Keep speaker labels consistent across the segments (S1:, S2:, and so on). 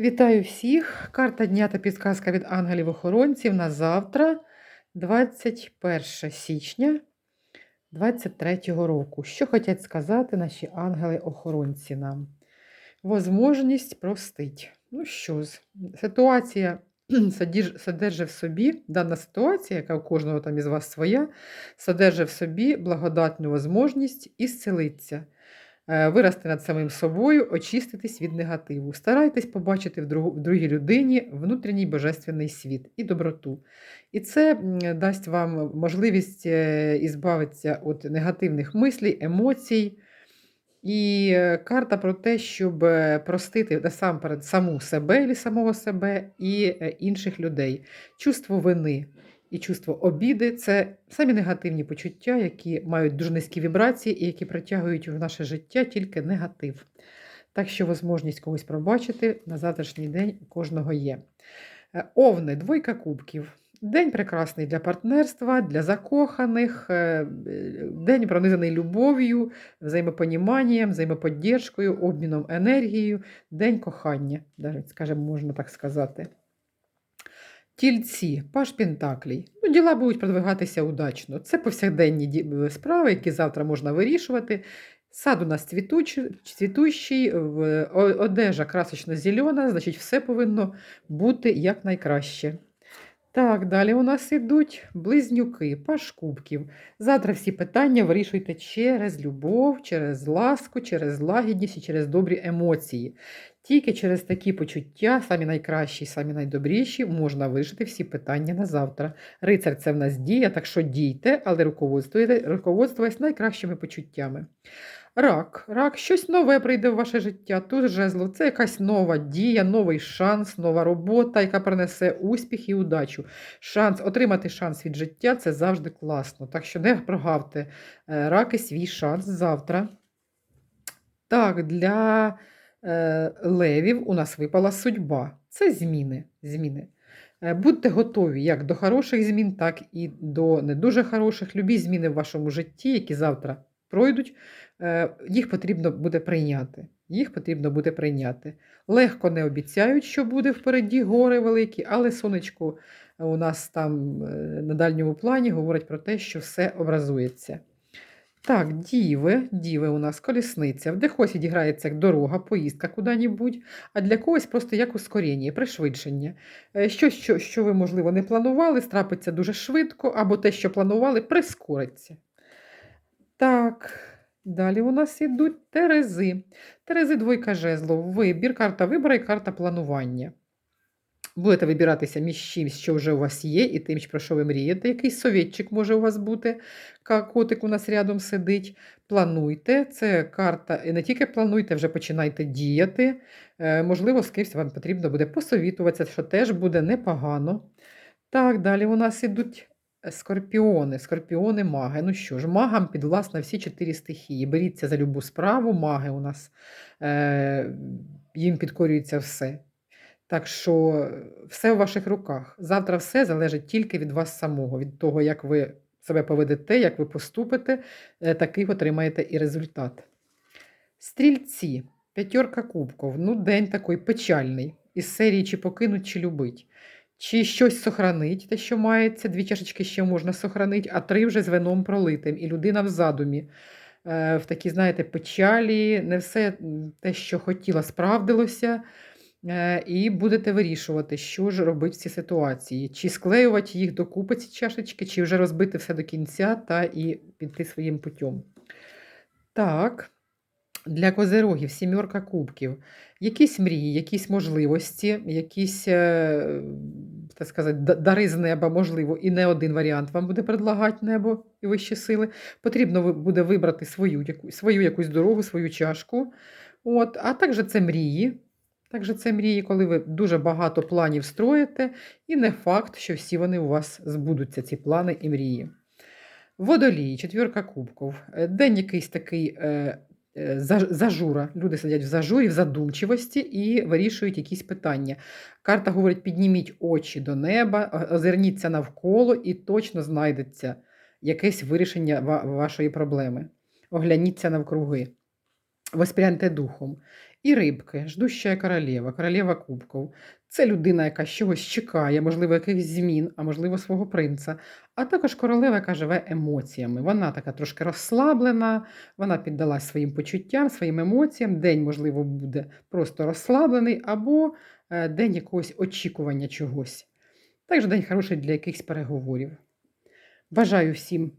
S1: Вітаю всіх! Карта дня та підказка від ангелів-охоронців на завтра, 21 січня 23 року. Що хочуть сказати наші ангели-охоронці нам? Возможність простить. Ну що ж, ситуація содержить в собі, дана ситуація, яка у кожного там із вас своя, содержить в собі благодатну возможність ісцелитися е, вирости над самим собою, очиститись від негативу. Старайтесь побачити в, другій людині внутрішній божественний світ і доброту. І це дасть вам можливість е, ізбавитися від негативних мислей, емоцій. І е, карта про те, щоб е, простити насамперед саму себе і самого себе і е, інших людей. Чувство вини і чувство обіди це самі негативні почуття, які мають дуже низькі вібрації і які притягують в наше життя тільки негатив. Так що можливість когось пробачити на завтрашній день у кожного є. Е, Овни, двойка кубків. День прекрасний для партнерства, для закоханих, е, е, день пронизаний любов'ю, взаємопоніманням, взаємоподдержкою, обміном енергією, день кохання, навіть, скажімо, можна так сказати. Тільці, паш Пентаклій. Ну, діла будуть продвигатися удачно. Це повсякденні справи, які завтра можна вирішувати. Сад у нас цвітущий, одежа красочно-зелена, значить, все повинно бути якнайкраще. Так, далі у нас ідуть близнюки, паш кубків. Завтра всі питання вирішуйте через любов, через ласку, через лагідність і через добрі емоції. Тільки через такі почуття, самі найкращі, самі найдобріші, можна вирішити всі питання на завтра. Рицар це в нас дія, так що дійте, але руководствуйте- руководствуйтесь найкращими почуттями. Рак. Рак, щось нове прийде в ваше життя. Тут жезлов. Це якась нова дія, новий шанс, нова робота, яка принесе успіх і удачу. Шанс, отримати шанс від життя це завжди класно. Так що не прогавте е, раки свій шанс завтра. Так, для е, левів у нас випала судьба. Це зміни. зміни. Е, Будьте готові як до хороших змін, так і до не дуже хороших. Любі зміни в вашому житті, які завтра пройдуть, е, їх потрібно буде прийняти. Їх потрібно буде прийняти. Легко не обіцяють, що буде впереді гори великі, але сонечко у нас там е, на дальньому плані говорить про те, що все образується. Так, діви, діви у нас колісниця. В дехось відіграється як дорога, поїздка куди-небудь, а для когось просто як ускорення, пришвидшення. Е, Щось, що, що ви, можливо, не планували, страпиться дуже швидко, або те, що планували, прискориться. Так, далі у нас ідуть терези. Терези двойка жезлов. Вибір, карта вибору і карта планування. Будете вибиратися між чимось, що вже у вас є, і тим, про що ви мрієте. Якийсь совєтчик може у вас бути, котик у нас рядом сидить. Плануйте. Це карта, і не тільки плануйте, вже починайте діяти. Е, можливо, з кимось вам потрібно буде посовітуватися, що теж буде непогано. Так, далі у нас ідуть скорпіони, скорпіони маги. Ну що ж, магам підвласна всі чотири стихії. Беріться за любу справу, маги у нас е, їм підкорюється все. Так що е, все в ваших руках. Завтра все залежить тільки від вас самого, від того, як ви себе поведете, як ви поступите, е, такий отримаєте і результат. Стрільці, п'ятерка кубків. Ну, день такий печальний. Із серії чи покинуть, чи любить. Чи щось сохранить, те, що мається, дві чашечки ще можна сохранити, а три вже з вином пролитим. І людина в задумі. Е, В такій, знаєте, печалі, не все те, що хотіла, справдилося. Е, І будете вирішувати, що ж робити в цій ситуації. Чи склеювати їх докупи, ці чашечки, чи вже розбити все до кінця та і піти своїм путем. Так, для козерогів сімерка кубків. Якісь мрії, якісь можливості, якісь, е, так сказати, дари з неба, можливо, і не один варіант вам буде предлагати небо і вищі сили. Потрібно буде вибрати свою, свою якусь дорогу, свою чашку. От, а також це мрії. Також це мрії, коли ви дуже багато планів строїте, і не факт, що всі вони у вас збудуться, ці плани і мрії. Водолій, четвірка кубків. День якийсь такий е, зажура. Люди сидять в зажурі, в задумчивості і вирішують якісь питання. Карта говорить: підніміть очі до неба, озирніться навколо і точно знайдеться якесь вирішення вашої проблеми. Огляніться навкруги. Воспряньте духом. І рибки, ждуща королева, королева кубків. Це людина, яка чогось чекає, можливо, якихось змін, а можливо, свого принца. А також королева, яка живе емоціями. Вона така трошки розслаблена, вона піддалась своїм почуттям, своїм емоціям. День, можливо, буде просто розслаблений, або е, день якогось очікування чогось. Також день хороший для якихось переговорів. Бажаю всім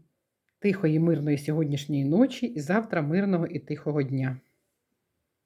S1: тихої, мирної сьогоднішньої ночі і завтра мирного і тихого дня.